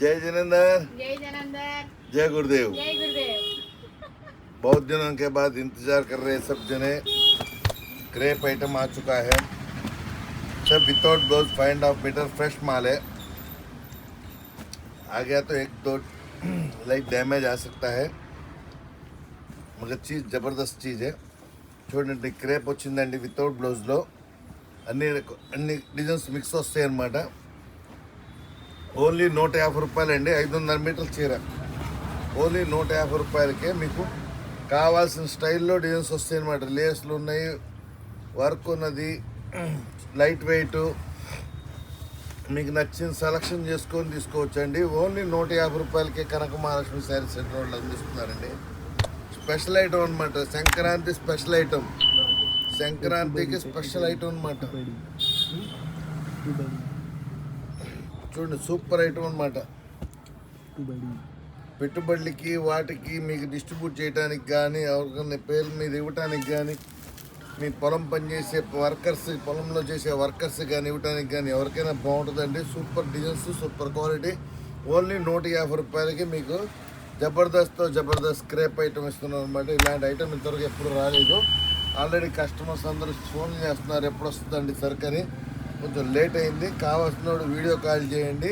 जय जिनेंद्र जय जनार्दन जय गुरुदेव जय गुरुदेव बहुत दिनों के बाद इंतजार कर रहे सब जने क्रेप आइटम आ चुका है सब without blouse five of metre fresh माल है आ गया तो एक दो लाइक डैमेज आ सकता है మగ చీజ్ జబర్దస్త్ చీజే చూడండి క్రేప్ వచ్చిందండి వితౌట్ బ్లౌజ్లో అన్ని రక- అన్ని డిజైన్స్ మిక్స్ వస్తాయి అన్నమాట ఓన్లీ నూట యాభై రూపాయలండి ఐదు వందల మీటర్ల చీర. ఓన్లీ నూట యాభై రూపాయలకే మీకు కావాల్సిన స్టైల్లో డిజైన్స్ వస్తాయి అనమాట లేస్లు ఉన్నాయి వర్క్ ఉన్నది లైట్ వెయిట్. మీకు నచ్చిన సెలక్షన్ చేసుకొని తీసుకోవచ్చండి. ఓన్లీ నూట యాభై రూపాయలకే కనక మహాలక్ష్మి శారీ సెంటర్ వాళ్ళు అందిస్తున్నారండి స్పెషల్ ఐటమ్ అనమాట సంక్రాంతి స్పెషల్ ఐటమ్. సంక్రాంతికి స్పెషల్ ఐటమ్ అనమాట చూడండి సూపర్ ఐటమ్ అనమాట పెట్టుబడులకి వాటికి మీకు డిస్ట్రిబ్యూట్ చేయడానికి కానీ ఎవరికైనా పేర్ల మీద ఇవ్వడానికి కానీ మీ పొలం పనిచేసే వర్కర్స్ పొలంలో చేసే వర్కర్స్ కానీ ఇవ్వడానికి కానీ ఎవరికైనా బాగుంటుందండి. Super designs super quality only నూట యాభై రూపాయలకి మీకు జబర్దస్త్ జబర్దస్త్ స్క్రేప్ ఐటమ్ ఇస్తున్నాం అనమాట ఇలాంటి ఐటమ్ ఇంతవరకు ఎప్పుడు రాలేదు. ఆల్రెడీ కస్టమర్స్ అందరూ ఫోన్ చేస్తున్నారు ఎప్పుడు వస్తుందండి సరుకు కొంచెం లేట్ అయింది. కావాల్సిన వీడియో కాల్ చేయండి.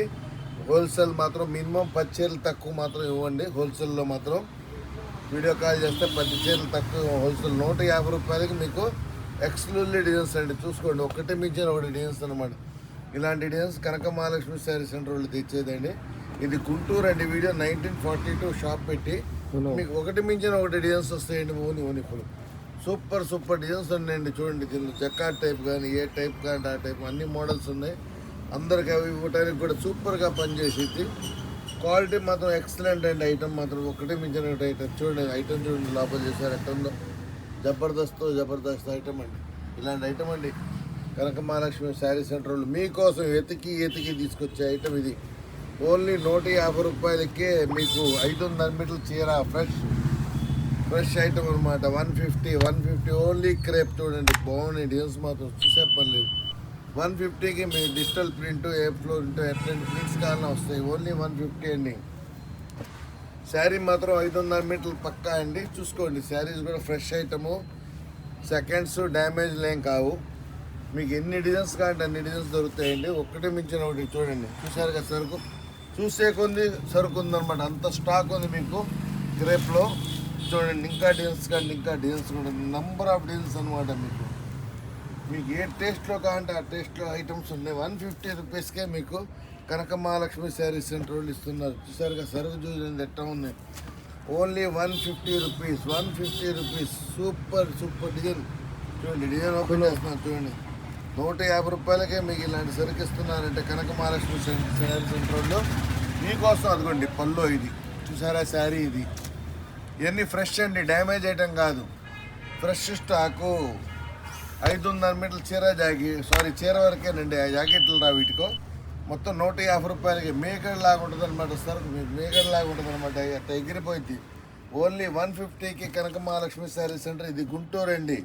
హోల్సేల్ మాత్రం మినిమం పది చీరలు తక్కువ మాత్రం ఇవ్వండి. హోల్సేల్లో మాత్రం వీడియో కాల్ చేస్తే పది చీరలు తక్కువ హోల్సేల్ నూట యాభై రూపాయలకి మీకు ఎక్స్క్లూజివ్ డిజైన్స్ అండి. చూసుకోండి. ఒకటి మించిన ఒకటి డిజైన్స్ అనమాట ఇలాంటి designs Kanaka Mahalakshmi saree centre వాళ్ళు తెచ్చేదండి. ఇది గుంటూరు అండి video. Nineteen forty two shop పెట్టి మీకు ఒకటి మించిన ఒకటి డిజైన్స్ వస్తాయండి. ఓని ఓని ఇప్పుడు సూపర్ సూపర్ డిజైన్స్ ఉన్నాయండి చూడండి దీనిలో జక్కాట్ టైప్ కానీ ఏ టైప్ కానీ ఆ టైప్ అన్ని మోడల్స్ ఉన్నాయి. అందరికి అవి ఇవ్వడానికి కూడా సూపర్గా పనిచేసేది క్వాలిటీ మాత్రం ఎక్సలెంట్ అండి ఐటమ్ మాత్రం. ఒకటి మించిన ఒకటి ఐటమ్ చూడండి ఐటమ్ చూడండి లోపల చేశారు ఎట్టుందో జబర్దస్త్ జబర్దస్త్ ఐటమ్ అండి. ఇలాంటి ఐటమ్ అండి. కనక మహాలక్ష్మి శారీ సెంటర్ వాళ్ళు మీకోసం ఎతికి ఎతికి తీసుకొచ్చే ఐటమ్ ఇది. ఓన్లీ నూట యాభై రూపాయలకే మీకు ఐదు వందల మీటర్ల చీర ఫ్రెష్ ఫ్రెష్ ఐటమ్ అనమాట one fifty one fifty only crepe చూడండి. బాగున్నాయి. డిజైన్స్ మాత్రం చూసే పని వన్ ఫిఫ్టీకి మీ డిజిటల్ ప్రింట్ ఏ ఫ్లోర్ ఉంటే ఎట్లాంటి ప్రింట్స్ కావాలన్నా వస్తాయి. ఓన్లీ వన్ ఫిఫ్టీ అండి. శారీ మాత్రం ఐదు వందల మీటర్లు పక్కా అండి. చూసుకోండి. శారీస్ కూడా ఫ్రెష్ ఐటము సెకండ్స్ డ్యామేజ్ లేం కావు. మీకు ఎన్ని డిజైన్స్ కావాలంటే అన్ని డిజైన్స్ దొరుకుతాయండి. ఒకటి మించిన ఒకటి చూడండి. చూసారు కదా సరుకు? చూసే కొంది సరుకు ఉందనమాట అంత స్టాక్ ఉంది మీకు. క్రేప్లో చూడండి ఇంకా డిజైన్స్ కానీ ఇంకా డిజైన్స్ కూడా నంబర్ ఆఫ్ డిజైన్స్ అనమాట మీకు. మీకు ఏ టేస్ట్లో కావాలంటే ఆ టేస్ట్లో ఐటమ్స్ ఉన్నాయి వన్ ఫిఫ్టీ రూపీస్కే మీకు కనక మహాలక్ష్మి శారీ సెంటర్ వాళ్ళు ఇస్తున్నారు. చూసారుగా సరుకు చూడండి ఎట్లా ఉంది only one fifty rupees one fifty rupees super super design చూడండి డిజైన్ ఓపెన్ చేస్తున్నారు చూడండి. నూట యాభై రూపాయలకే మీకు ఇలాంటి సరుకు ఇస్తున్నారంటే కనక మహాలక్ష్మి శారీ సెంటర్ వాళ్ళు మీకోసం అదిగోండి పల్లో ఇది. చూసారా శారీ ఇది. ఇవన్నీ ఫ్రెష్ అండి డ్యామేజ్ ఐటమ్ కాదు. ఫ్రెష్ స్టాకు ఐదు వందల మీటర్ల చీర జాకెట్ సారీ చీర వరకేనండి ఆ జాకెట్లు రా వీటికో. మొత్తం నూట యాభై రూపాయలకి మేకడ్ లాగా ఉంటుంది అనమాట సరుకు మీకు మేకడ్ లాగా ఉంటుంది అనమాట అట్లా ఎగిరిపోయింది ఓన్లీ వన్ ఫిఫ్టీకి కనక మహాలక్ష్మి శారీ సెంటర్ ఇది గుంటూరు అండి.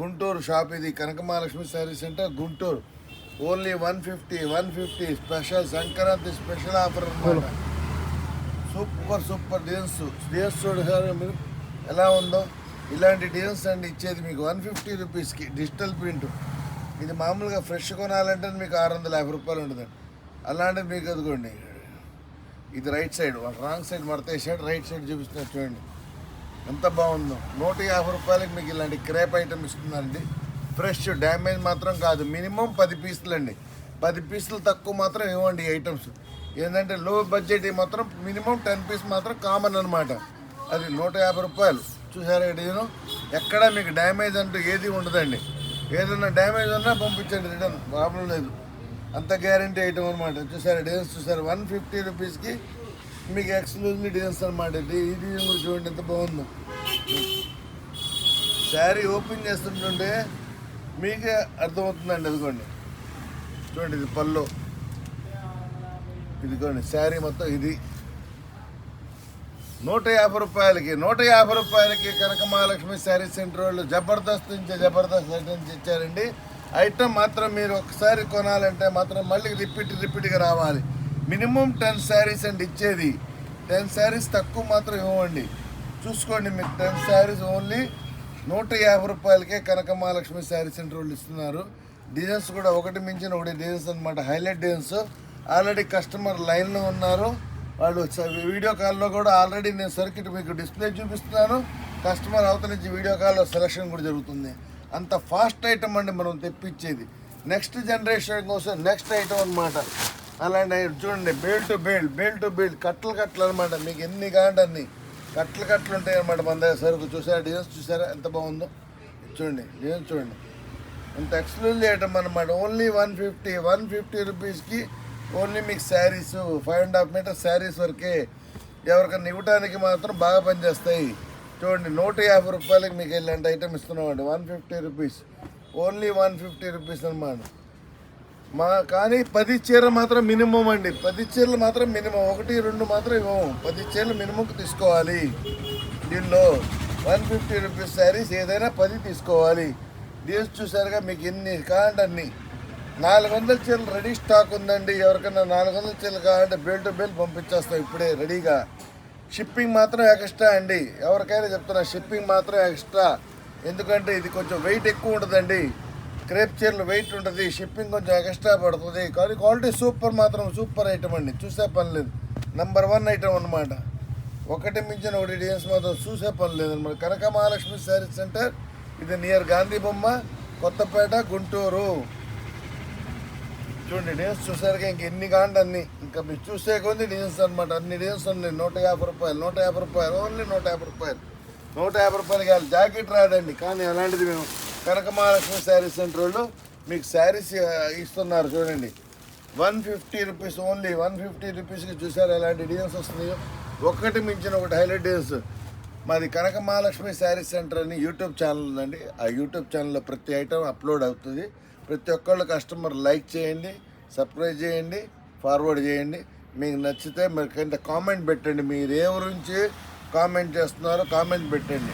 గుంటూరు షాప్ ఇది Kanaka Mahalakshmi saree centre Guntur. Only one fifty one fifty special Sankranti special offer అనమాట సూపర్ సూపర్ డిజైన్స్ డిజైన్స్ చూడగానే మీరు ఎలా ఉందో. ఇలాంటి డిజైన్స్ అండి ఇచ్చేది మీకు వన్ ఫిఫ్టీ రూపీస్కి డిజిటల్ ప్రింట్ ఇది మామూలుగా ఫ్రెష్ కొనాలంటే మీకు ఆరు వందల యాభై రూపాయలు ఉంటుందండి. అలాంటిది మీకు అదిగోండి. ఇది రైట్ సైడ్ రాంగ్ సైడ్ మడతేసాడు రైట్ సైడ్ చూపిస్తున్నారు చూడండి. ఎంత బాగుందో. నూట యాభై రూపాయలకి మీకు ఇలాంటి క్రేప్ ఐటమ్ ఇస్తుందండి ఫ్రెష్ డ్యామేజ్ మాత్రం కాదు. మినిమం పది పీసులు అండి పది పీసులు తక్కువ మాత్రం ఇవ్వండి ఐటమ్స్ ఏంటంటే లో బడ్జెట్ మాత్రం మినిమం టెన్ పీస్ మాత్రం కామన్ అనమాట అది నూట యాభై రూపాయలు. చూసారా డిజైన్ ఎక్కడ మీకు డ్యామేజ్ అంటూ ఏది ఉండదండి. ఏదైనా డ్యామేజ్ ఉన్నా పంపించండి రిటర్న్. ప్రాబ్లం లేదు. అంత గ్యారంటీ ఐటమ్ అనమాట చూసారా డిజైన్స్ చూసారు? వన్ ఫిఫ్టీ రూపీస్కి మీకు ఎక్స్క్లూజివ్ డిజైన్స్ అనమాట ఇది ఈ డిజైన్ కూడా చూడండి ఎంత బాగుందో. శారీ ఓపెన్ చేస్తుంటుంటే మీకే అర్థమవుతుందండి అదిగోండి. చూడండి ఇది పళ్ళు. ఇదిగోండి శారీ మొత్తం ఇది. నూట యాభై రూపాయలకి నూట యాభై రూపాయలకి కనక మహాలక్ష్మి శారీ సెంటర్ వాళ్ళు జబర్దస్త్ నుంచి జబర్దస్త్ ఐటమ్స్ ఇచ్చారండి. ఐటమ్ మాత్రం మీరు ఒకసారి కొనాలంటే మాత్రం మళ్ళీ రిపీట్ రిపీట్గా రావాలి. మినిమం టెన్ శారీస్ అండి ఇచ్చేది. టెన్ శారీస్ తక్కువ మాత్రం ఇవ్వండి. చూసుకోండి మీకు టెన్ శారీస్ ఓన్లీ నూట యాభై రూపాయలకే కనక మహాలక్ష్మి శారీ సెంటర్ వాళ్ళు ఇస్తున్నారు. డిజైన్స్ కూడా ఒకటి మించిన ఒకటి డిజైన్స్ అనమాట హైలైట్ డిజైన్స్. ఆల్రెడీ కస్టమర్ లైన్లో ఉన్నారు. వాళ్ళు వీడియో కాల్లో కూడా ఆల్రెడీ నేను సర్క్యూట్ మీకు డిస్ప్లే చూపిస్తున్నాను. కస్టమర్ అవతల నుంచి వీడియో కాల్లో సెలక్షన్ కూడా జరుగుతుంది. అంత ఫాస్ట్ ఐటమ్ అండి మనం తెప్పించేది. నెక్స్ట్ జనరేషన్ కోసం నెక్స్ట్ ఐటమ్ అనమాట అలాంటి చూడండి bale to bale bale to bale కట్టలు కట్టలు అనమాట మీకు ఎన్ని కాండి అన్ని. కట్టలు కట్టలు ఉంటాయి అనమాట మన దగ్గర. సరుకు చూసారా? డిజైన్స్ చూసారా? ఎంత బాగుందో? చూడండి డిజైన్స్ చూడండి. ఇంత ఎక్స్క్లూజివ్ ఐటమ్ అనమాట only one fifty one fifty రూపీస్కి ఓన్లీ మీకు saris five and half metre saris వరకే ఎవరికైనా ఇవ్వడానికి మాత్రం బాగా పనిచేస్తాయి. చూడండి నూట యాభై రూపాయలకి మీకు ఇలాంటి ఐటమ్ ఇస్తున్నామండి. One fifty rupees only one fifty rupees అనమాట మా కానీ పది చీరలు మాత్రం మినిమం అండి. పది చీరలు మాత్రం మినిమం ఒకటి రెండు మాత్రం ఇవ్వము. పది చీరలు మినిమంకి తీసుకోవాలి. దీనిలో వన్ ఫిఫ్టీ రూపీస్ శారీస్ ఏదైనా పది తీసుకోవాలి. డీల్స్ చూసారుగా మీకు ఎన్ని కావాలంటే అన్ని. నాలుగు వందల చీరలు రెడీ స్టాక్ ఉందండి. ఎవరికైనా నాలుగు వందల చీరలు కావాలంటే బేల్ టు బేల్ పంపించేస్తాం ఇప్పుడే రెడీగా. షిప్పింగ్ మాత్రం ఎక్స్ట్రా అండి. ఎవరికైనా చెప్తున్నా షిప్పింగ్ మాత్రం ఎక్స్ట్రా ఎందుకంటే ఇది కొంచెం వెయిట్ ఎక్కువ ఉంటుందండి. క్రేప్ చీరలు వెయిట్ ఉంటుంది షిప్పింగ్ కొంచెం ఎక్స్ట్రా పడుతుంది. కానీ క్వాలిటీ సూపర్ మాత్రం సూపర్ ఐటమ్ అండి. చూసే పని లేదు. నెంబర్ వన్ ఐటమ్ అనమాట ఒకటి మించిన ఒకటి డిజైన్స్ మాత్రం చూసే పని లేదు అనమాట కనక మహాలక్ష్మి శారీ సెంటర్ ఇది నియర్ గాంధీ బొమ్మ కొత్తపేట గుంటూరు. చూడండి డిజైన్స్ చూసారుగా ఇంక ఎన్ని కాండి అన్ని? ఇంకా మీరు చూసే కొద్ది డిజైన్స్ అనమాట అన్ని డిజైన్స్ ఉన్నాయి. నూట యాభై రూపాయలు నూట యాభై రూపాయలు ఓన్లీ నూట యాభై రూపాయలు. నూట యాభై రూపాయలు కాదు జాకెట్ రాదండి. కానీ అలాంటిది మేము కనక మహాలక్ష్మి శారీ సెంటర్ వాళ్ళు మీకు శారీస్ ఇస్తున్నారు చూడండి. One fifty rupees only one fifty రూపీస్కి చూసారు ఎలాంటి డిజైన్స్ వస్తున్నాయో? ఒకటి మించిన ఒకటి హైలైట్ డిజైన్స్ మాది కనక మహాలక్ష్మి శారీ సెంటర్ అని యూట్యూబ్ ఛానల్ ఉందండి. ఆ యూట్యూబ్ ఛానల్లో ప్రతి ఐటమ్ అప్లోడ్ అవుతుంది. ప్రతి ఒక్కళ్ళు కస్టమర్ లైక్ చేయండి సబ్స్క్రైబ్ చేయండి ఫార్వర్డ్ చేయండి. మీకు నచ్చితే మీరు కింద కామెంట్ పెట్టండి. మీరు ఏ గురించి కామెంట్ చేస్తున్నారో కామెంట్ పెట్టండి.